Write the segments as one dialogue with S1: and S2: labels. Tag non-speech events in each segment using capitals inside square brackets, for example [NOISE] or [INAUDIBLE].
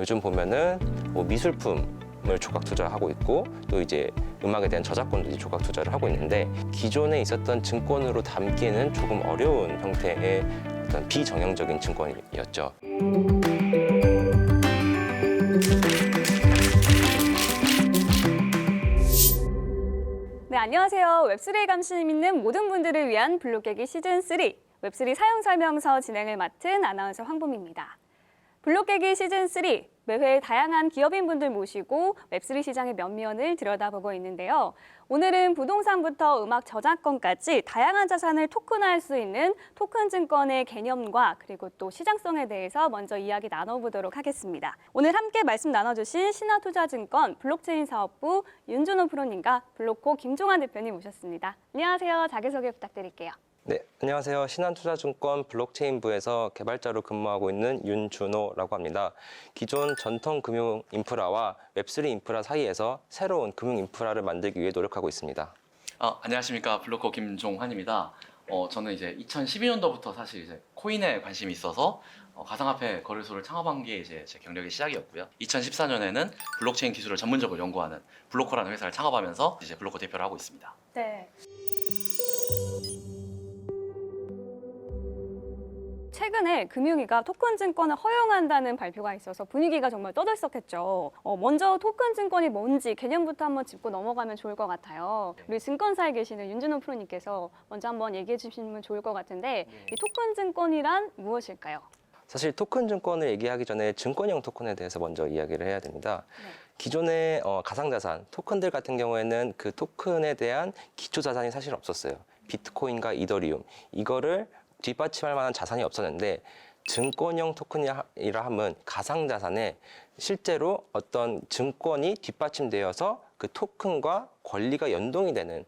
S1: 요즘 보면은 뭐 미술품을 조각 투자하고 있고 또 이제 음악에 대한 저작권도 이제 조각 투자를 하고 있는데 기존에 있었던 증권으로 담기에는 조금 어려운 형태의 어떤 비정형적인 증권이었죠.
S2: 네, 안녕하세요. 웹3의 감심 있는 모든 분들을 위한 블록깨기 시즌3 웹3 사용 설명서 진행을 맡은 아나운서 황봄입니다. 블록 깨기 시즌 3 매회 다양한 기업인분들 모시고 웹3 시장의 면면을 들여다보고 있는데요. 오늘은 부동산부터 음악 저작권까지 다양한 자산을 토큰화할 수 있는 토큰 증권의 개념과 그리고 또 시장성에 대해서 먼저 이야기 나눠보도록 하겠습니다. 오늘 함께 말씀 나눠주신 신화투자증권 블록체인 사업부 윤준호 프로님과 블록코 김종환 대표님 모셨습니다. 안녕하세요. 자기소개 부탁드릴게요.
S1: 네, 안녕하세요. 신한투자증권 블록체인부에서 개발자로 근무하고 있는 윤준호라고 합니다. 기존 전통 금융 인프라와 웹3 인프라 사이에서 새로운 금융 인프라를 만들기 위해 노력하고 있습니다.
S3: 아, 안녕하십니까 블로커 김종환입니다. 어, 저는 이제 2012년도부터 사실 이제 코인에 관심이 있어서 어, 가상화폐 거래소를 창업한 게 이제 제 경력의 시작이었고요. 2014년에는 블록체인 기술을 전문적으로 연구하는 블로커라는 회사를 창업하면서 이제 블로커 대표를 하고 있습니다.
S2: 네. 최근에 금융위가 토큰 증권을 허용한다는 발표가 있어서 분위기가 정말 떠들썩했죠. 어, 먼저 토큰 증권이 뭔지 개념부터 한번 짚고 넘어가면 좋을 것 같아요. 우리 증권사에 계시는 윤준호 프로님께서 먼저 한번 얘기해 주시면 좋을 것 같은데 이 토큰 증권이란 무엇일까요?
S1: 사실 토큰 증권을 얘기하기 전에 증권형 토큰에 대해서 먼저 이야기를 해야 됩니다.
S2: 네.
S1: 기존의 어, 가상자산, 토큰들 같은 경우에는 그 토큰에 대한 기초 자산이 사실 없었어요. 비트코인과 이더리움 이거를 뒷받침할 만한 자산이 없었는데 증권형 토큰이라 함은 가상 자산에 실제로 어떤 증권이 뒷받침되어서 그 토큰과 권리가 연동이 되는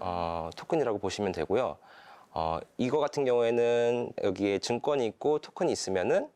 S1: 어, 토큰이라고 보시면 되고요. 어, 이거 같은 경우에는 여기에 증권이 있고 토큰이 있으면은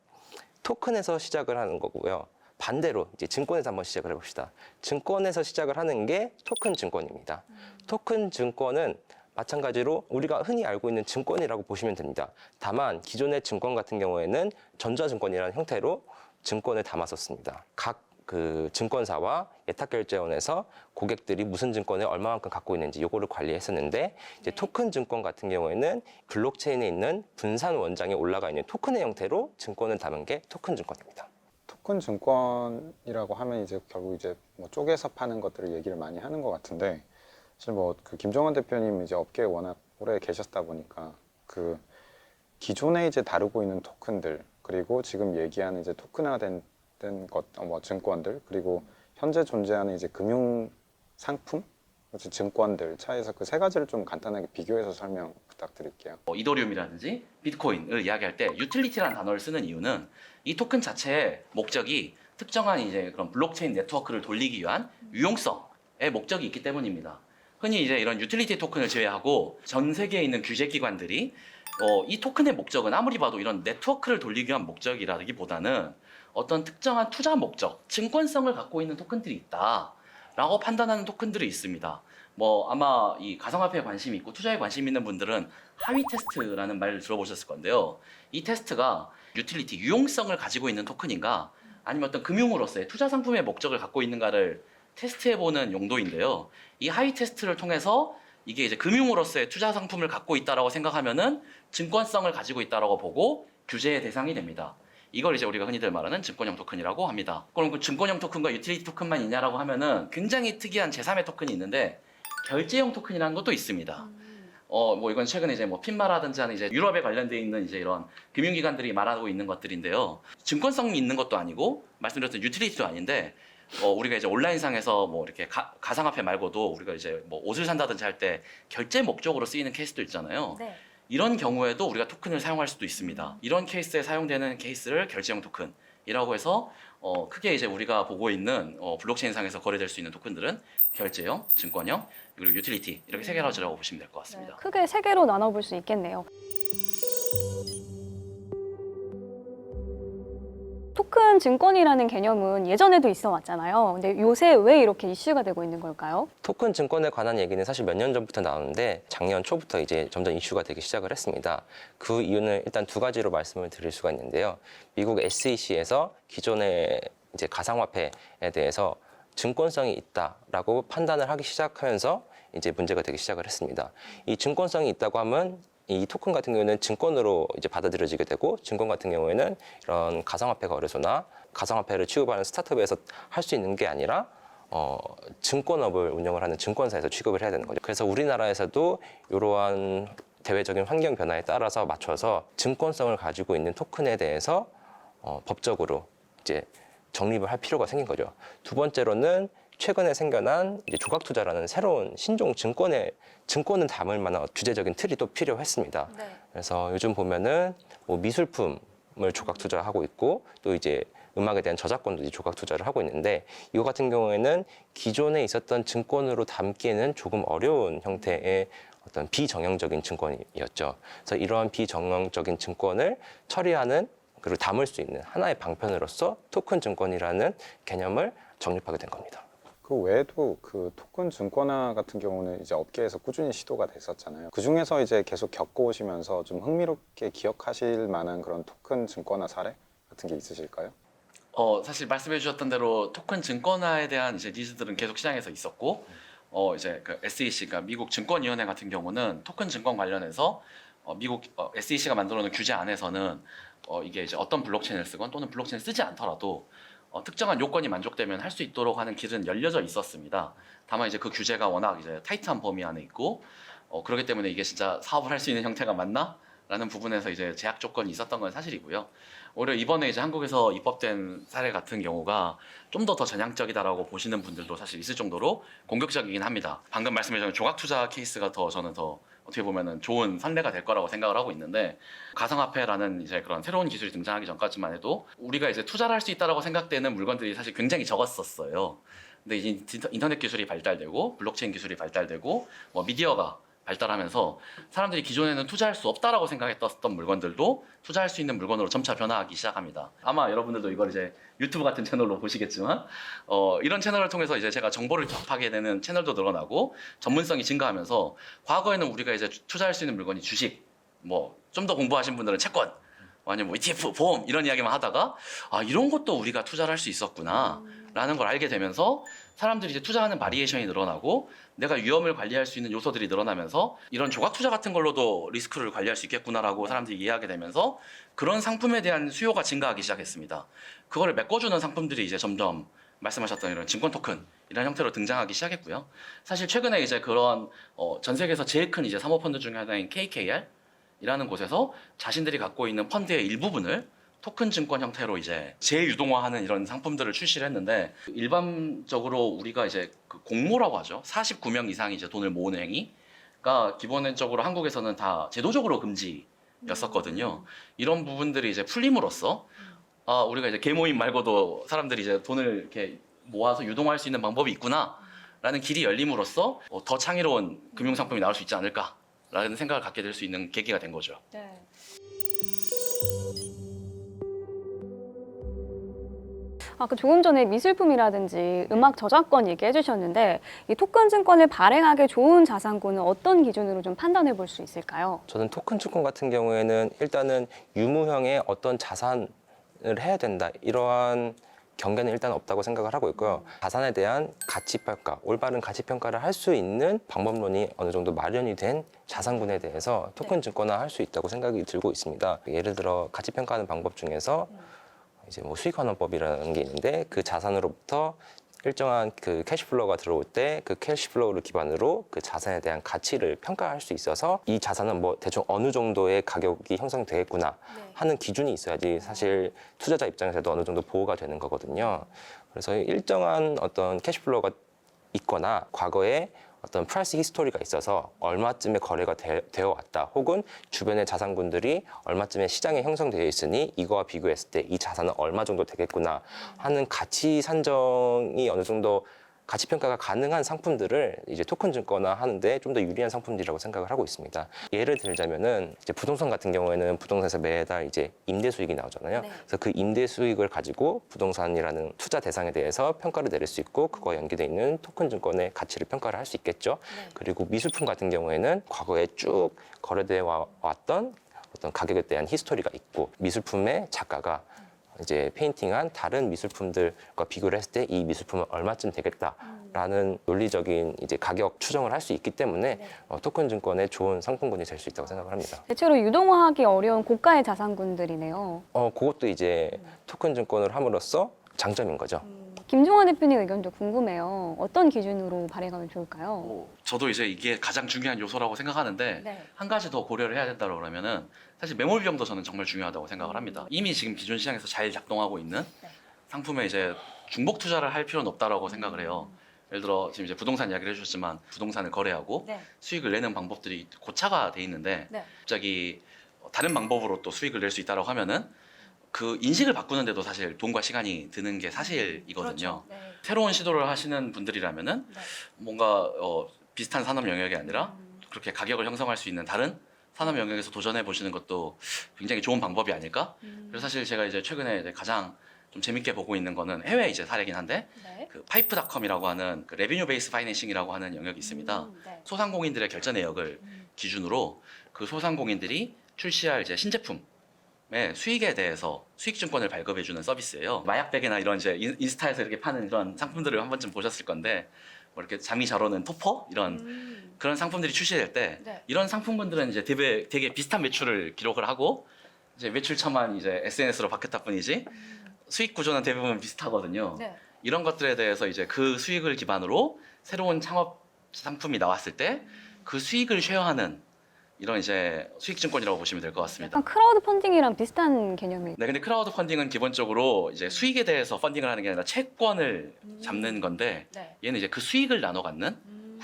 S1: 토큰에서 시작을 하는 거고요. 반대로 이제 증권에서 한번 시작을 해봅시다. 증권에서 시작을 하는 게 토큰 증권입니다. 토큰 증권은 마찬가지로 우리가 흔히 알고 있는 증권이라고 보시면 됩니다. 다만 기존의 증권 같은 경우에는 전자증권이라는 형태로 증권을 담았었습니다. 각 그 증권사와 예탁결제원에서 고객들이 무슨 증권을 얼마만큼 갖고 있는지 요거를 관리했었는데 이제 토큰 증권 같은 경우에는 블록체인에 있는 분산 원장에 올라가 있는 토큰의 형태로 증권을 담은 게 토큰 증권입니다.
S4: 토큰 증권이라고 하면 이제 결국 이제 뭐 쪼개서 파는 것들을 얘기를 많이 하는 것 같은데 사실 뭐 그 김정은 대표님 이제 업계에 워낙 오래 계셨다 보니까 그 기존에 이제 다루고 있는 토큰들 그리고 지금 얘기하는 이제 토큰화된 된 것, 어, 뭐 증권들 그리고 현재 존재하는 이제 금융 상품, 증권들 차에서 그 세 가지를 좀 간단하게 비교해서 설명 부탁드릴게요.
S3: 어, 이더리움이라든지 비트코인을 이야기할 때 유틸리티라는 단어를 쓰는 이유는 이 토큰 자체의 목적이 특정한 이제 그런 블록체인 네트워크를 돌리기 위한 유용성의 목적이 있기 때문입니다. 흔히 이제 이런 유틸리티 토큰을 제외하고 전 세계에 있는 규제 기관들이 어, 이 토큰의 목적은 아무리 봐도 이런 네트워크를 돌리기 위한 목적이라기보다는 어떤 특정한 투자 목적, 증권성을 갖고 있는 토큰들이 있다 라고 판단하는 토큰들이 있습니다. 뭐 아마 이 가상화폐에 관심이 있고 투자에 관심 있는 분들은 하위 테스트라는 말을 들어보셨을 건데요. 이 테스트가 유틸리티 유용성을 가지고 있는 토큰인가 아니면 어떤 금융으로서의 투자 상품의 목적을 갖고 있는가를 테스트해 보는 용도인데요. 이 하위 테스트를 통해서 이게 이제 금융으로서의 투자 상품을 갖고 있다라고 생각하면은 증권성을 가지고 있다라고 보고 규제의 대상이 됩니다. 이걸 이제 우리가 흔히들 말하는 증권형 토큰이라고 합니다. 그럼 그 증권형 토큰과 유틸리티 토큰만 있냐라고 하면은 굉장히 특이한 제3의 토큰이 있는데 결제형 토큰이라는 것도 있습니다. 어, 뭐 이건 최근에 이제 뭐 핀마라든지 하는 이제 유럽에 관련돼 있는 이제 이런 금융기관들이 말하고 있는 것들인데요. 증권성이 있는 것도 아니고 말씀드렸던 유틸리티도 아닌데 어, 우리가 이제 온라인상에서 뭐 이렇게 가, 가상화폐 말고도 우리가 이제 뭐 옷을 산다든지 할 때 결제 목적으로 쓰이는 케이스도 있잖아요.
S2: 네.
S3: 이런 경우에도 우리가 토큰을 사용할 수도 있습니다. 이런 케이스에 사용되는 케이스를 결제형 토큰이라고 해서 어, 크게 이제 우리가 보고 있는 어, 블록체인상에서 거래될 수 있는 토큰들은 결제형, 증권형, 그리고 유틸리티 이렇게 세 가지라고 보시면 될것
S2: 네,
S3: 같습니다.
S2: 크게 세 개로 나눠볼 수 있겠네요. 토큰 증권이라는 개념은 예전에도 있어 왔잖아요. 근데 요새 왜 이렇게 이슈가 되고 있는 걸까요?
S1: 토큰 증권에 관한 얘기는 사실 몇 년 전부터 나오는데 작년 초부터 이제 점점 이슈가 되기 시작을 했습니다. 그 이유는 일단 두 가지로 말씀을 드릴 수가 있는데요. 미국 SEC에서 기존의 이제 가상화폐에 대해서 증권성이 있다라고 판단을 하기 시작하면서 이제 문제가 되기 시작을 했습니다. 이 증권성이 있다고 하면 이 토큰 같은 경우에는 증권으로 이제 받아들여지게 되고 증권 같은 경우에는 이런 가상화폐 거래소나 가상화폐를 취급하는 스타트업에서 할 수 있는 게 아니라 어, 증권업을 운영을 하는 증권사에서 취급을 해야 되는 거죠. 그래서 우리나라에서도 이러한 대외적인 환경 변화에 따라서 맞춰서 증권성을 가지고 있는 토큰에 대해서 어, 법적으로 이제 정립을 할 필요가 생긴 거죠. 두 번째로는 최근에 생겨난 이제 조각 투자라는 새로운 신종 증권에 증권을 담을 만한 주제적인 틀이 또 필요했습니다.
S2: 네.
S1: 그래서 요즘 보면은 뭐 미술품을 조각 투자하고 있고 또 이제 음악에 대한 저작권도 이제 조각 투자를 하고 있는데 이거 같은 경우에는 기존에 있었던 증권으로 담기에는 조금 어려운 형태의 어떤 비정형적인 증권이었죠. 그래서 이러한 비정형적인 증권을 처리하는 그리고 담을 수 있는 하나의 방편으로서 토큰 증권이라는 개념을 정립하게 된 겁니다.
S4: 그 외에도 그 토큰 증권화 같은 경우는 이제 업계에서 꾸준히 시도가 됐었잖아요. 그 중에서 이제 계속 겪어오시면서 좀 흥미롭게 기억하실 만한 그런 토큰 증권화 사례 같은 게 있으실까요?
S3: 어, 사실 말씀해 주셨던 대로 토큰 증권화에 대한 이제 니즈들은 계속 시장에서 있었고, 어, 이제 그 SEC, 그러니까 미국 증권위원회 같은 경우는 토큰 증권 관련해서 어, 미국 어, SEC가 만들어 놓은 규제 안에서는 어, 이게 이제 어떤 블록체인을 쓰건 또는 블록체인을 쓰지 않더라도 어, 특정한 요건이 만족되면 할 수 있도록 하는 길은 열려져 있었습니다. 다만 이제 그 규제가 워낙 이제 타이트한 범위 안에 있고 어, 그렇기 때문에 이게 진짜 사업을 할 수 있는 형태가 맞나? 라는 부분에서 이제 제약 조건이 있었던 건 사실이고요. 오히려 이번에 이제 한국에서 입법된 사례 같은 경우가 좀 더 더 전향적이다라고 보시는 분들도 사실 있을 정도로 공격적이긴 합니다. 방금 말씀해 주신 조각 투자 케이스가 더 저는 더 어떻게 보면은 좋은 선례가 될 거라고 생각을 하고 있는데 가상화폐라는 이제 그런 새로운 기술이 등장하기 전까지만 해도 우리가 이제 투자를 할 수 있다라고 생각되는 물건들이 사실 굉장히 적었었어요. 근데 이제 인터- 인터넷 기술이 발달되고 블록체인 기술이 발달되고 뭐 미디어가 발달하면서 사람들이 기존에는 투자할 수 없다라고 생각했던 물건들도 투자할 수 있는 물건으로 점차 변화하기 시작합니다. 아마 여러분들도 이걸 이제 유튜브 같은 채널로 보시겠지만 어, 이런 채널을 통해서 이제 제가 정보를 접하게 되는 채널도 늘어나고 전문성이 증가하면서 과거에는 우리가 이제 투자할 수 있는 물건이 주식, 뭐 좀 더 공부하신 분들은 채권, 아니면 뭐 ETF, 보험 이런 이야기만 하다가 아 이런 것도 우리가 투자를 할 수 있었구나 라는 걸 알게 되면서 사람들이 이제 투자하는 바리에이션이 늘어나고 내가 위험을 관리할 수 있는 요소들이 늘어나면서 이런 조각 투자 같은 걸로도 리스크를 관리할 수 있겠구나라고 사람들이 이해하게 되면서 그런 상품에 대한 수요가 증가하기 시작했습니다. 그거를 메꿔주는 상품들이 이제 점점 말씀하셨던 이런 증권 토큰 이런 형태로 등장하기 시작했고요. 사실 최근에 이제 그런 어, 전 세계에서 제일 큰 이제 사모펀드 중에 하나인 KKR 이라는 곳에서 자신들이 갖고 있는 펀드의 일부분을 토큰 증권 형태로 이제 재유동화하는 이런 상품들을 출시를 했는데 일반적으로 우리가 이제 그 공모라고 하죠. 49명 이상이 이제 돈을 모으는 행위가 기본적으로 한국에서는 다 제도적으로 금지였었거든요. 이런 부분들이 이제 풀림으로써 아, 우리가 이제 개모임 말고도 사람들이 이제 돈을 이렇게 모아서 유동할 수 있는 방법이 있구나라는 길이 열림으로써 어, 더 창의로운 금융 상품이 나올 수 있지 않을까라는 생각을 갖게 될 수 있는 계기가 된 거죠.
S2: 네. 아까 조금 전에 미술품이라든지 음악 저작권 얘기해 주셨는데 이 토큰 증권을 발행하기 좋은 자산군은 어떤 기준으로 좀 판단해 볼 수 있을까요?
S1: 저는 토큰 증권 같은 경우에는 일단은 유무형의 어떤 자산을 해야 된다 이러한 경계는 일단 없다고 생각을 하고 있고요. 자산에 대한 가치 평가, 올바른 가치 평가를 할 수 있는 방법론이 어느 정도 마련이 된 자산군에 대해서 토큰 증권화 할 수 있다고 생각이 들고 있습니다. 예를 들어 가치 평가하는 방법 중에서 이제 뭐 수익 환원법이라는 게 있는데 그 자산으로부터 일정한 그 캐시플로우가 들어올 때 그 캐시플로우를 기반으로 그 자산에 대한 가치를 평가할 수 있어서 이 자산은 뭐 대충 어느 정도의 가격이 형성되겠구나 하는 기준이 있어야지 사실 투자자 입장에서도 어느 정도 보호가 되는 거거든요. 그래서 일정한 어떤 캐시플로우가 있거나 과거에 어떤 프라이스 히스토리가 있어서 얼마쯤에 거래가 되, 어 왔다 혹은 주변의 자산군들이 얼마쯤에 시장에 형성되어 있으니 이거와 비교했을 때 이 자산은 얼마 정도 되겠구나 하는 가치 산정이 어느 정도 가치 평가가 가능한 상품들을 이제 토큰 증권화 하는데 좀 더 유리한 상품들이라고 생각을 하고 있습니다. 예를 들자면은 이제 부동산 같은 경우에는 부동산에서 매달 이제 임대 수익이 나오잖아요.
S2: 네.
S1: 그래서 그 임대 수익을 가지고 부동산이라는 투자 대상에 대해서 평가를 내릴 수 있고 그거와 연계되어 있는 토큰 증권의 가치를 평가를 할 수 있겠죠.
S2: 네.
S1: 그리고 미술품 같은 경우에는 과거에 쭉 거래되어 왔던 어떤 가격에 대한 히스토리가 있고 미술품의 작가가 이제 페인팅한 다른 미술품들과 비교를 했을 때 이 미술품은 얼마쯤 되겠다라는 논리적인 이제 가격 추정을 할 수 있기 때문에
S2: 네.
S1: 어, 토큰 증권의 좋은 상품군이 될 수 있다고 생각을 합니다.
S2: 대체로 유동화하기 어려운 고가의 자산군들이네요.
S1: 어, 그것도 이제 토큰 증권을 함으로써 장점인 거죠.
S2: 김종환 대표님 의견도 궁금해요. 어떤 기준으로 발행하면 좋을까요?
S3: 어, 저도 이제 이게 가장 중요한 요소라고 생각하는데
S2: 네.
S3: 한 가지 더 고려를 해야 된다고 그러면은 사실 매몰 비용도 저는 정말 중요하다고 생각을 합니다. 이미 지금 기존 시장에서 잘 작동하고 있는
S2: 네.
S3: 상품에 이제 중복 투자를 할 필요는 없다라고 생각을 해요. 예를 들어 지금 이제 부동산 이야기를 해주셨지만 부동산을 거래하고
S2: 네.
S3: 수익을 내는 방법들이 고차가 돼 있는데
S2: 네.
S3: 갑자기 다른 방법으로 또 수익을 낼 수 있다라고 하면은 그 인식을 바꾸는데도 사실 돈과 시간이 드는 게 사실이거든요.
S2: 네.
S3: 새로운 시도를 하시는 분들이라면은
S2: 네.
S3: 뭔가 어, 비슷한 산업 영역이 아니라
S2: 음.
S3: 그렇게 가격을 형성할 수 있는 다른 산업 영역에서 도전해 보시는 것도 굉장히 좋은 방법이 아닐까?
S2: 음.
S3: 그래서 사실 제가 이제 최근에 이제 가장 좀 재밌게 보고 있는 거는 해외 이제 사례긴 한데
S2: 네.
S3: 그 파이프닷컴이라고 하는 그 레비뉴 베이스 파이낸싱이라고 하는 영역이 있습니다.
S2: 음, 네.
S3: 소상공인들의 결제 내역을
S2: 음.
S3: 기준으로 그 소상공인들이 출시할 이제 신제품 의 수익에 대해서 수익증권을 발급해주는 서비스예요. 마약백이나 이런 이제 인- 인스타에서 이렇게 파는 이런 상품들을 한 번쯤 보셨을 건데 뭐 이렇게 잠이 잘 오는 토퍼 이런
S2: 음.
S3: 그런 상품들이 출시될 때
S2: 네.
S3: 이런 상품군들은 이제 되게, 되게 비슷한 매출을 기록을 하고 이제 매출처만 이제 SNS로 바뀌었다 뿐이지 수익 구조는 대부분 비슷하거든요.
S2: 네.
S3: 이런 것들에 대해서 이제 그 수익을 기반으로 새로운 창업 상품이 나왔을 때 그 수익을 쉐어하는 이런 이제 수익 증권이라고 보시면 될 것 같습니다.
S2: 약간 크라우드 펀딩이랑 비슷한 개념이.
S3: 네, 근데 크라우드 펀딩은 기본적으로 이제 수익에 대해서 펀딩을 하는 게 아니라 채권을 잡는 건데
S2: 네.
S3: 얘는 이제 그 수익을 나눠 갖는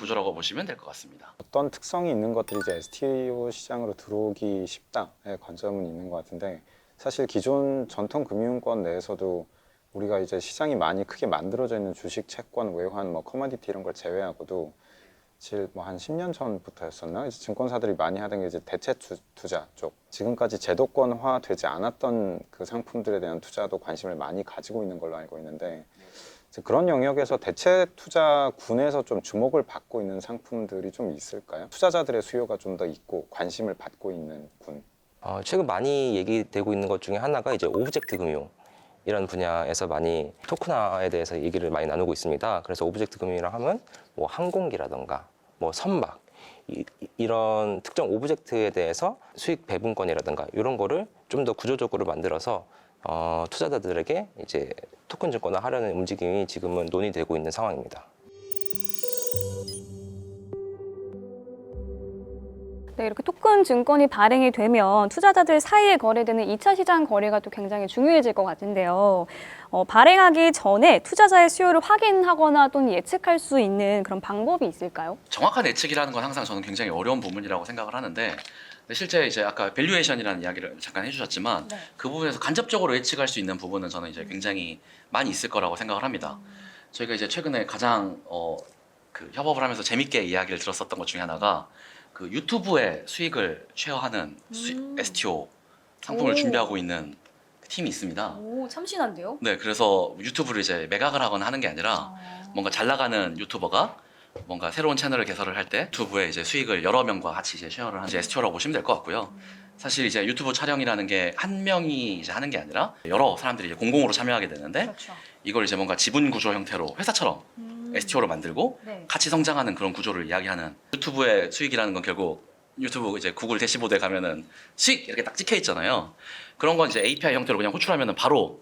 S3: 구조라고 보시면 될 것 같습니다.
S4: 어떤 특성이 있는 것들이 이제 STO 시장으로 들어오기 쉽다의 관점은 있는 것 같은데 사실 기존 전통 금융권 내에서도 우리가 이제 시장이 많이 크게 만들어져 있는 주식, 채권, 외환, 뭐 커머디티 이런 걸 제외하고도 사실 뭐한 10년 전부터였었나 이제 증권사들이 많이 하던 게 이제 대체 투, 투자 쪽 지금까지 제도권화 되지 않았던 그 상품들에 대한 투자도 관심을 많이 가지고 있는 걸로 알고 있는데 그런 영역에서 대체 투자군에서 좀 주목을 받고 있는 상품들이 좀 있을까요? 투자자들의 수요가 좀 더 있고 관심을 받고 있는 군.
S1: 어, 최근 많이 얘기되고 있는 것 중에 하나가 이제 오브젝트 금융. 이런 분야에서 많이 토큰화에 대해서 얘기를 많이 나누고 있습니다. 그래서 오브젝트 금융이라 하면 뭐 항공기라던가 뭐 선박 이, 런 특정 오브젝트에 대해서 수익 배분권이라든가 이런 거를 좀 더 구조적으로 만들어서 어, 투자자들에게 이제 토큰 증권화 하려는 움직임이 지금은 논의되고 있는 상황입니다.
S2: 네, 이렇게 토큰 증권이 발행이 되면 투자자들 사이에 거래되는 2차 시장 거래가 또 굉장히 중요해질 것 같은데요. 어, 발행하기 전에 투자자의 수요를 확인하거나 또는 예측할 수 있는 그런 방법이 있을까요?
S3: 정확한 예측이라는 건 항상 저는 굉장히 어려운 부분이라고 생각을 하는데 실제 이제 아까 밸류에이션이라는 이야기를 잠깐 해주셨지만
S2: 네.
S3: 그 부분에서 간접적으로 예측할 수 있는 부분은 저는 이제 굉장히 많이 있을 거라고 생각을 합니다. 저희가 이제 최근에 가장 어, 그 협업을 하면서 재밌게 이야기를 들었었던 것 중에 하나가 그 유튜브에 수익을 쉐어하는 수-
S2: 음.
S3: STO 상품을
S2: 오.
S3: 준비하고 있는 팀이 있습니다.
S2: 오, 참신한데요?
S3: 네, 그래서 유튜브를 이제 매각을 하거나 하는 게 아니라 뭔가 잘 나가는 유튜버가 뭔가 새로운 채널을 개설을 할 때 유튜브에 이제 수익을 여러 명과 같이 이제 쉐어를 하는 STO라고 보시면 될 것 같고요. 사실 이제 유튜브 촬영이라는 게 한 명이 이제 하는 게 아니라 여러 사람들이 이제 공공으로 참여하게 되는데
S2: 그렇죠.
S3: 이걸 이제 뭔가 지분 구조 형태로 회사처럼 STO로 만들고
S2: 네.
S3: 같이 성장하는 그런 구조를 이야기하는 유튜브의 수익이라는 건 결국 유튜브 이제 구글 대시보드에 가면은 수익 이렇게 딱 찍혀 있잖아요. 그런 건 이제 API 형태로 그냥 호출하면은 바로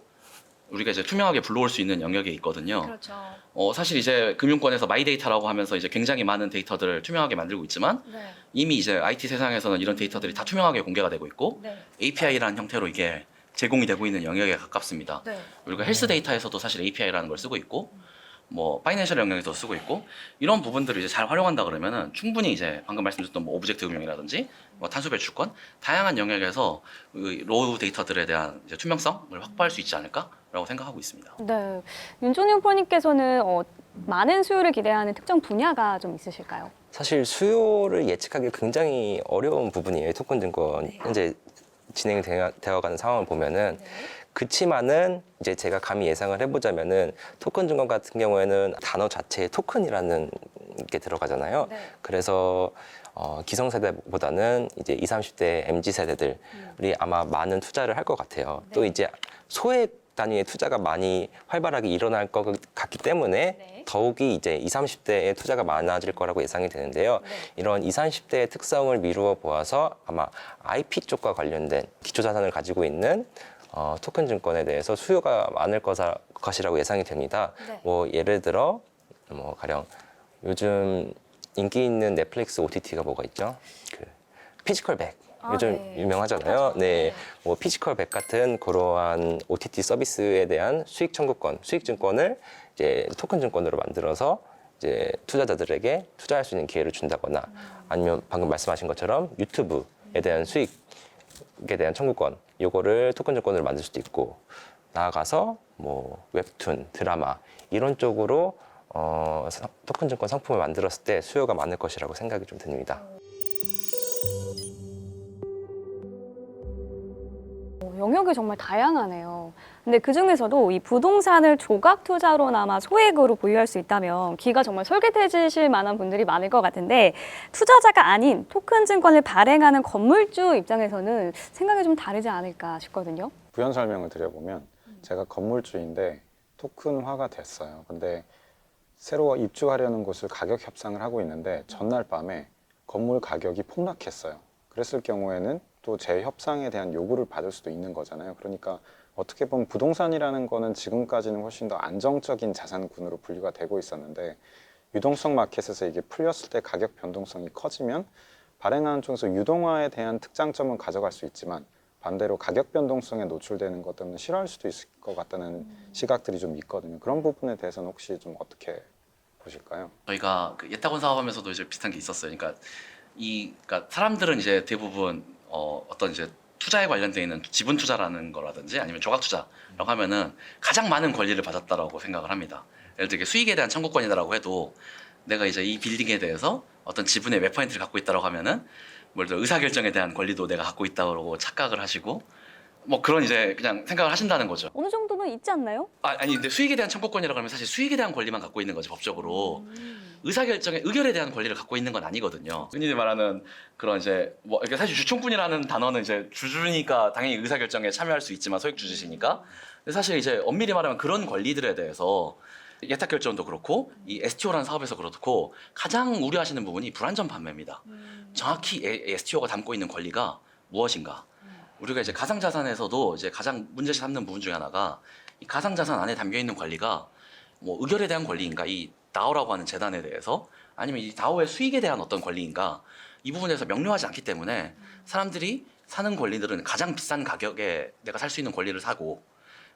S3: 우리가 이제 투명하게 불러올 수 있는 영역에 있거든요.
S2: 그렇죠.
S3: 어, 사실 이제 금융권에서 마이 데이터라고 하면서 이제 굉장히 많은 데이터들을 투명하게 만들고 있지만
S2: 네.
S3: 이미 이제 IT 세상에서는 이런 데이터들이 다 투명하게 공개가 되고 있고
S2: 네.
S3: API라는 형태로 이게 제공이 되고 있는 영역에 가깝습니다.
S2: 네.
S3: 우리가 헬스 데이터에서도 사실 API라는 걸 쓰고 있고 뭐 파이낸셜 영역에서 쓰고 있고 이런 부분들을 이제 잘 활용한다 그러면은 충분히 이제 방금 말씀드렸던 뭐 오브젝트 금융이라든지 뭐 탄소 배출권 다양한 영역에서 그 로우 데이터들에 대한 이제 투명성을 확보할 수 있지 않을까 라고 생각하고 있습니다.
S2: 네. 윤종윤 프로님께서는 어, 많은 수요를 기대하는 특정 분야가 좀 있으실까요?
S1: 사실 수요를 예측하기 굉장히 어려운 부분이에요. 토큰 증권 현재 진행이 되어- 되어가는 상황을 보면은 그치만은 이제 제가 감히 예상을 해보자면은 토큰 증권 같은 경우에는 단어 자체에 토큰이라는 게 들어가잖아요.
S2: 네.
S1: 그래서 어, 기성세대보다는 이제 20, 30대 MZ 세대들이 아마 많은 투자를 할 것 같아요. 또 이제 소액 단위의 투자가 많이 활발하게 일어날 것 같기 때문에
S2: 네.
S1: 더욱이 이제 20, 30대의 투자가 많아질 거라고 예상이 되는데요.
S2: 네.
S1: 이런 20, 30대의 특성을 미루어 보아서 아마 IP 쪽과 관련된 기초 자산을 가지고 있는 어, 토큰 증권에 대해서 수요가 많을 거사, 것이라고 예상이 됩니다.
S2: 네.
S1: 뭐 예를 들어 뭐 가령 요즘 인기 있는 넷플릭스 OTT가 뭐가 있죠? 그 피지컬 백.
S2: 아,
S1: 요즘
S2: 네.
S1: 유명하잖아요. 네.
S2: 네.
S1: 뭐 피지컬 백 같은 그러한 OTT 서비스에 대한 수익 청구권, 수익 증권을 이제 토큰 증권으로 만들어서 이제 투자자들에게 투자할 수 있는 기회를 준다거나 아니면 방금 말씀하신 것처럼 유튜브에 대한 수익에 대한 청구권, 요거를 토큰 증권으로 만들 수도 있고 나아가서 뭐 웹툰, 드라마 이런 쪽으로 어, 사- 토큰 증권 상품을 만들었을 때 수요가 많을 것이라고 생각이 좀 듭니다.
S2: 영역이 정말 다양하네요. 근데 그 중에서도 이 부동산을 조각 투자로나마 소액으로 보유할 수 있다면 귀가 정말 솔깃해지실 만한 분들이 많을 것 같은데 투자자가 아닌 토큰 증권을 발행하는 건물주 입장에서는 생각이 좀 다르지 않을까 싶거든요.
S4: 부연 설명을 드려보면 제가 건물주인데 토큰화가 됐어요. 근데 새로 입주하려는 곳을 가격 협상을 하고 있는데 전날 밤에 건물 가격이 폭락했어요. 그랬을 경우에는 또제 협상에 대한 요구를 받을 수도 있는 거잖아요. 그러니까 어떻게 보면 부동산이라는 거는 지금까지는 훨씬 더 안정적인 자산군으로 분류가 되고 있었는데 유동성 마켓에서 이게 풀렸을 때 가격 변동성이 커지면 발행하는 쪽에서 유동화에 대한 특장점은 가져갈 수 있지만 반대로 가격 변동성에 노출되는 것 때문에 싫어할 수도 있을 것 같다는 시각들이 좀 있거든요. 그런 부분에 대해서는 혹시 좀 어떻게 보실까요?
S3: 저희가 그 예탁원 사업하면서도 이제 비슷한 게 있었어요. 그러니까 이 그러니까 사람들은 이제 대부분 어, 어떤 이제 투자에 관련돼 있는 지분 투자라는 거라든지 아니면 조각 투자라고 하면은 가장 많은 권리를 받았다라고 생각을 합니다. 예를 들어 이게 수익에 대한 청구권이다라고 해도 내가 이제 이 빌딩에 대해서 어떤 지분의 몇 퍼센트를 갖고 있다라고 하면은 뭐 예를 들어 의사 결정에 대한 권리도 내가 갖고 있다고 착각을 하시고 뭐 그런 이제 그냥 생각을 하신다는 거죠.
S2: 어느 정도는 있지 않나요?
S3: 아, 아니 근데 수익에 대한 청구권이라고 하면 사실 수익에 대한 권리만 갖고 있는 거지 법적으로 의사결정의 의결에 대한 권리를 갖고 있는 건 아니거든요. 흔히 말하는 그런 이제 뭐 이게 사실 주총분이라는 단어는 이제 주주니까 당연히 의사결정에 참여할 수 있지만 소액 주주시니까 근데 사실 이제 엄밀히 말하면 그런 권리들에 대해서 예탁 결정도 그렇고 이 STO라는 사업에서 그렇고 가장 우려하시는 부분이 불안전 판매입니다. 정확히 STO가 담고 있는 권리가 무엇인가? 우리가 이제 가상 자산에서도 이제 가장 문제시 삼는 부분 중에 하나가 이 가상 자산 안에 담겨 있는 권리가 뭐 의결에 대한 권리인가 이 다오라고 하는 재단에 대해서 아니면 이 다오의 수익에 대한 어떤 권리인가 이 부분에서 명료하지 않기 때문에 사람들이 사는 권리들은 가장 비싼 가격에 내가 살 수 있는 권리를 사고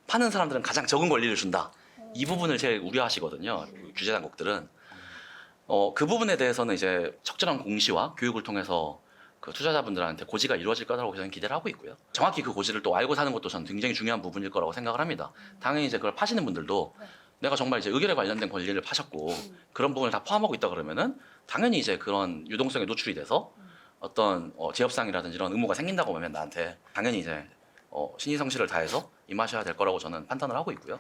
S3: 파는 사람들은 가장 적은 권리를 준다. 이 부분을 제일 우려하시거든요. 그 규제 당국들은 어, 그 부분에 대해서는 이제 적절한 공시와 교육을 통해서 그 투자자분들한테 고지가 이루어질 거라고 저는 기대를 하고 있고요. 정확히 그 고지를 또 알고 사는 것도 저는 굉장히 중요한 부분일 거라고 생각을 합니다. 당연히 이제 그걸 파시는 분들도 내가 정말 이제 의결에 관련된 권리를 파셨고 그런 부분을 다 포함하고 있다 그러면은 당연히 이제 그런 유동성에 노출이 돼서 어떤 어, 제협상이라든지 이런 의무가 생긴다고 하면 나한테 당연히 이제 어, 신의성실을 다해서 임하셔야 될 거라고 저는 판단을 하고 있고요.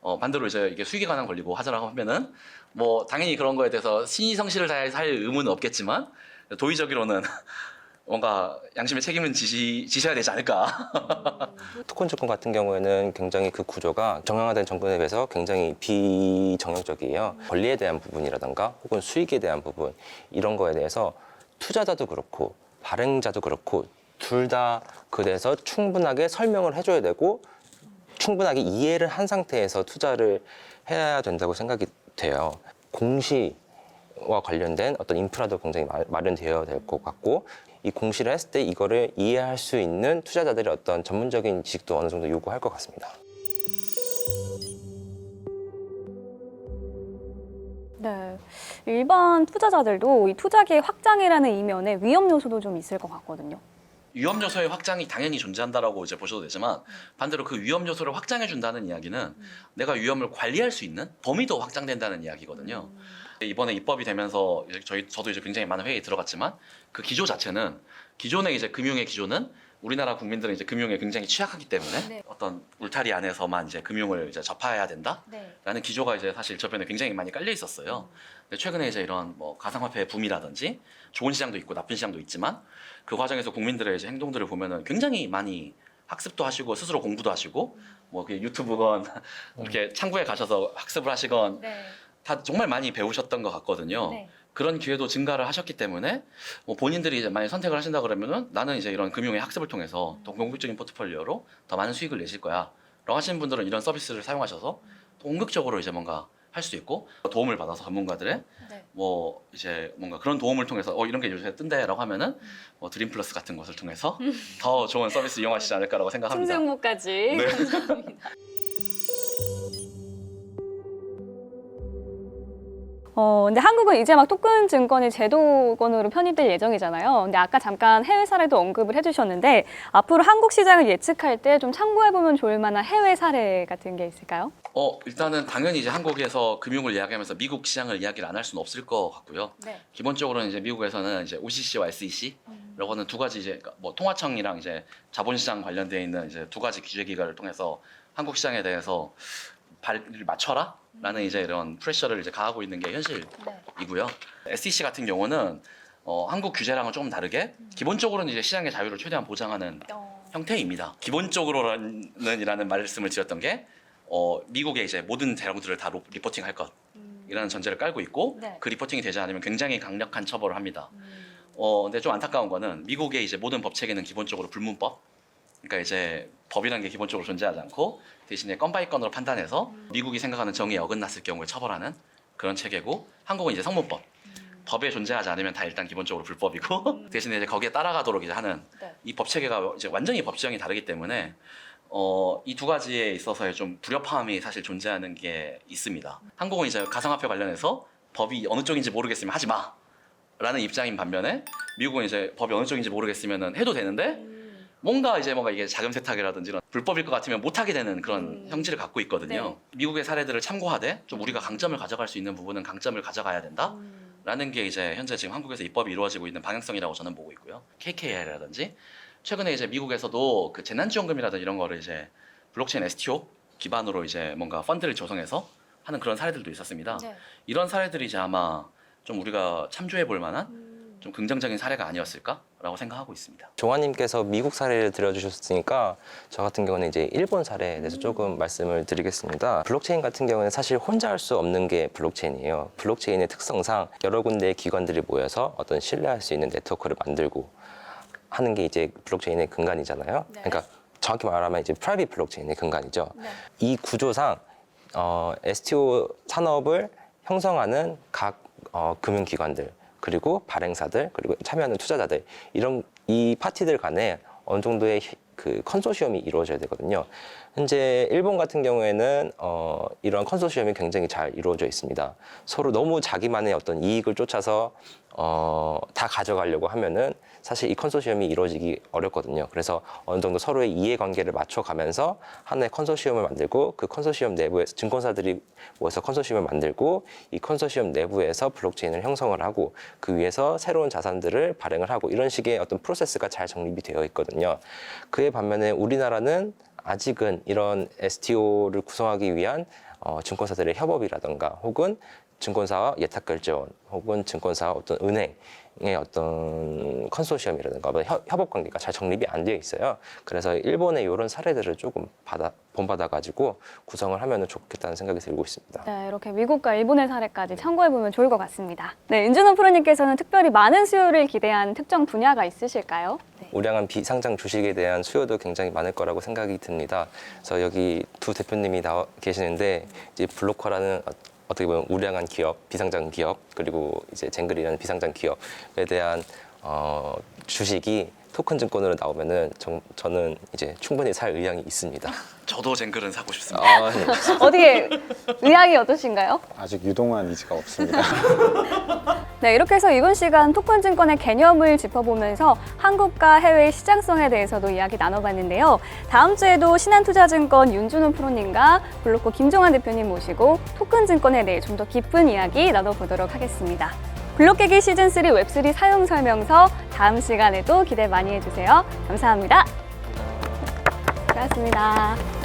S3: 어, 반대로 이제 이게 수익에 관한 권리고 하자라고 하면은 뭐 당연히 그런 거에 대해서 신의성실을 다해서 할 의무는 없겠지만 도의적으로는 뭔가 양심의 책임은 지시, 지셔야 되지 않을까. [LAUGHS]
S1: 토큰 증권 같은 경우에는 굉장히 그 구조가 정형화된 정권에 비해서 굉장히 비정형적이에요. 권리에 대한 부분이라던가 혹은 수익에 대한 부분 이런 거에 대해서 투자자도 그렇고 발행자도 그렇고 둘 다 그래서 충분하게 설명을 해줘야 되고 충분하게 이해를 한 상태에서 투자를 해야 된다고 생각이 돼요. 공시 와 관련된 어떤 인프라도 굉장히 마- 마련되어야 될 것 같고 이 공시를 했을 때 이거를 이해할 수 있는 투자자들의 어떤 전문적인 지식도 어느 정도 요구할 것 같습니다.
S2: 네. 일반 투자자들도 이 투자기의 확장이라는 이면에 위험 요소도 좀 있을 것 같거든요.
S3: 위험 요소의 확장이 당연히 존재한다라고 이제 보셔도 되지만 반대로 그 위험 요소를 확장해 준다는 이야기는 내가 위험을 관리할 수 있는 범위도 확장된다는 이야기거든요. 이번에 입법이 되면서 이제 저희 저도 이제 굉장히 많은 회의에 들어갔지만 그 기조 자체는 기존의 이제 금융의 기조는 우리나라 국민들은 이제 금융에 굉장히 취약하기 때문에
S2: 네.
S3: 어떤 울타리 안에서만 이제 금융을 이제 접해야 된다.
S2: 네.
S3: 라는 기조가 이제 사실 저변에 굉장히 많이 깔려 있었어요. 근데 최근에 이제 이런 뭐 가상화폐 붐이라든지 좋은 시장도 있고 나쁜 시장도 있지만 그 과정에서 국민들의 이제 행동들을 보면은 굉장히 많이 학습도 하시고 스스로 공부도 하시고 뭐 그게 유튜브건 [LAUGHS] 이렇게 창구에 가셔서 학습을 하시건
S2: 네.
S3: 다 정말 많이 배우셨던 것 같거든요.
S2: 네.
S3: 그런 기회도 증가를 하셨기 때문에 뭐 본인들이 이제 만약 선택을 하신다 그러면은 나는 이제 이런 금융의 학습을 통해서 더 공격적인 포트폴리오로 더 많은 수익을 내실 거야. 라고 하시는 분들은 이런 서비스를 사용하셔서 공격적으로 이제 뭔가 할수 있고 도움을 받아서 전문가들의
S2: 네.
S3: 뭐 이제 뭔가 그런 도움을 통해서 어 이런 게 요새 뜬대라고 하면은 뭐 드림 플러스 같은 것을 통해서 더 좋은 서비스 이용하시지 않을까라고 생각합니다.
S2: 충정무까지
S3: 네. [LAUGHS]
S2: 감사합니다. 어, 근데 한국은 이제 막 토큰 증권이 제도권으로 편입될 예정이잖아요. 근데 아까 잠깐 해외 사례도 언급을 해주셨는데 앞으로 한국 시장을 예측할 때 좀 참고해보면 좋을 만한 해외 사례 같은 게 있을까요?
S3: 어 일단은 당연히 이제 한국에서 금융을 이야기하면서 미국 시장을 이야기를 안 할 수는 없을 것 같고요.
S2: 네.
S3: 기본적으로는 이제 미국에서는 이제 OCC와 SEC라고 하는 두 가지 이제 뭐 통화청이랑 이제 자본시장 관련되어 있는 이제 두 가지 규제 기관을 통해서 한국 시장에 대해서 발을 맞춰라 라는 이제 이런 프레셔를 이제 가하고 있는 게 현실이고요. SEC 같은 경우는 어, 한국 규제랑은 조금 다르게 기본적으로는 이제 시장의 자유를 최대한 보장하는 형태입니다. 기본적으로는 이라는 말씀을 드렸던 게 어, 미국의 이제 모든 대형들을 다 로- 리포팅할 것이라는 전제를 깔고 있고
S2: 네.
S3: 그 리포팅이 되지 않으면 굉장히 강력한 처벌을 합니다. 어, 근데 좀 안타까운 거는 미국의 이제 모든 법 체계는 기본적으로 불문법. 그러니까 이제 법이라는 게 기본적으로 존재하지 않고 대신에 건 바이 건으로 판단해서 미국이 생각하는 정의에 어긋났을 경우에 처벌하는 그런 체계고 한국은 이제 성문법. 법에 존재하지 않으면 다 일단 기본적으로 불법이고 [LAUGHS] 대신에 이제 거기에 따라가도록 이제 하는
S2: 네.
S3: 이 법 체계가 이제 완전히 법 지형이 다르기 때문에 어, 이 두 가지에 있어서의 좀 불협화음이 사실 존재하는 게 있습니다. 한국은 이제 가상화폐 관련해서 법이 어느 쪽인지 모르겠으면 하지 마. 라는 입장인 반면에 미국은 이제 법이 어느 쪽인지 모르겠으면 해도 되는데 뭔가 이제 뭔가 이게 자금 세탁이라든지 이런 불법일 것 같으면 못 하게 되는 그런
S2: 음.
S3: 형질을 갖고 있거든요.
S2: 네.
S3: 미국의 사례들을 참고하되 좀 우리가 강점을 가져갈 수 있는 부분은 강점을 가져가야 된다.
S2: 음.
S3: 라는 게 이제 현재 지금 한국에서 입법이 이루어지고 있는 방향성이라고 저는 보고 있고요. KKI라든지 최근에 이제 미국에서도 그 재난지원금이라든지 이런 거를 이제 블록체인 STO 기반으로 이제 뭔가 펀드를 조성해서 하는 그런 사례들도 있었습니다.
S2: 네.
S3: 이런 사례들이 이제 아마 좀 우리가 참조해 볼 만한
S2: 음.
S3: 좀 긍정적인 사례가 아니었을까 라고 생각하고 있습니다.
S1: 종아님께서 미국 사례를 들어주셨으니까 저 같은 경우는 이제 일본 사례에 대해서
S2: 음.
S1: 조금 말씀을 드리겠습니다. 블록체인 같은 경우는 사실 혼자 할 수 없는 게 블록체인이에요. 블록체인의 특성상 여러 군데의 기관들이 모여서 어떤 신뢰할 수 있는 네트워크를 만들고 하는 게 이제 블록체인의 근간이잖아요.
S2: 네.
S1: 그러니까 정확히 말하면 이제 프라이빗 블록체인의 근간이죠.
S2: 네.
S1: 이 구조상 어, STO 산업을 형성하는 각 어, 금융기관들 그리고 발행사들 그리고 참여하는 투자자들 이런 이 파티들 간에 어느 정도의 히- 그 컨소시엄이 이루어져야 되거든요. 현재 일본 같은 경우에는 어, 이런 컨소시엄이 굉장히 잘 이루어져 있습니다. 서로 너무 자기만의 어떤 이익을 쫓아서 어, 다 가져가려고 하면은 사실 이 컨소시엄이 이루어지기 어렵거든요. 그래서 어느 정도 서로의 이해관계를 맞춰가면서 하나의 컨소시엄을 만들고 그 컨소시엄 내부에서 증권사들이 모여서 컨소시엄을 만들고 이 컨소시엄 내부에서 블록체인을 형성을 하고 그 위에서 새로운 자산들을 발행을 하고 이런 식의 어떤 프로세스가 잘 정립이 되어 있거든요. 그에 반면에 우리나라는 아직은 이런 STO를 구성하기 위한 어, 증권사들의 협업이라던가 혹은 증권사와 예탁결제원 혹은 증권사와 어떤 은행의 어떤 컨소시엄이라든가 뭐 협- 협업 관계가 잘 정립이 안 되어 있어요. 그래서 일본의 이런 사례들을 조금 받아 본받아 가지고 구성을 하면 좋겠다는 생각이 들고 있습니다.
S2: 네, 이렇게 미국과 일본의 사례까지 참고해 보면 좋을 것 같습니다. 네, 윤준호 프로님께서는 특별히 많은 수요를 기대한 특정 분야가 있으실까요? 네.
S1: 우량한 비상장 주식에 대한 수요도 굉장히 많을 거라고 생각이 듭니다. 그래서 여기 두 대표님이 나와 계시는데 이제 블로커라는 어- 어떻게 보면 우량한 기업, 비상장 기업 그리고 이제 쟁글이라는 비상장 기업에 대한 어, 주식이 토큰 증권으로 나오면은 정- 저는 이제 충분히 살 의향이 있습니다.
S3: 저도 쟁글은 사고 싶습니다.
S1: 아, 네.
S2: 어떻게 의향이 어떠신가요?
S4: 아직 유동한 이지가 없습니다. [LAUGHS]
S2: 네, 이렇게 해서 이번 시간 토큰 증권의 개념을 짚어보면서 한국과 해외의 시장성에 대해서도 이야기 나눠봤는데요. 다음 주에도 신한투자증권 윤준호 프로님과 블로코 김종환 대표님 모시고 토큰 증권에 대해 좀 더 깊은 이야기 나눠보도록 하겠습니다. 블록깨기 시즌3 웹3 사용 설명서 다음 시간에도 기대 많이 해주세요. 감사합니다. 고맙습니다.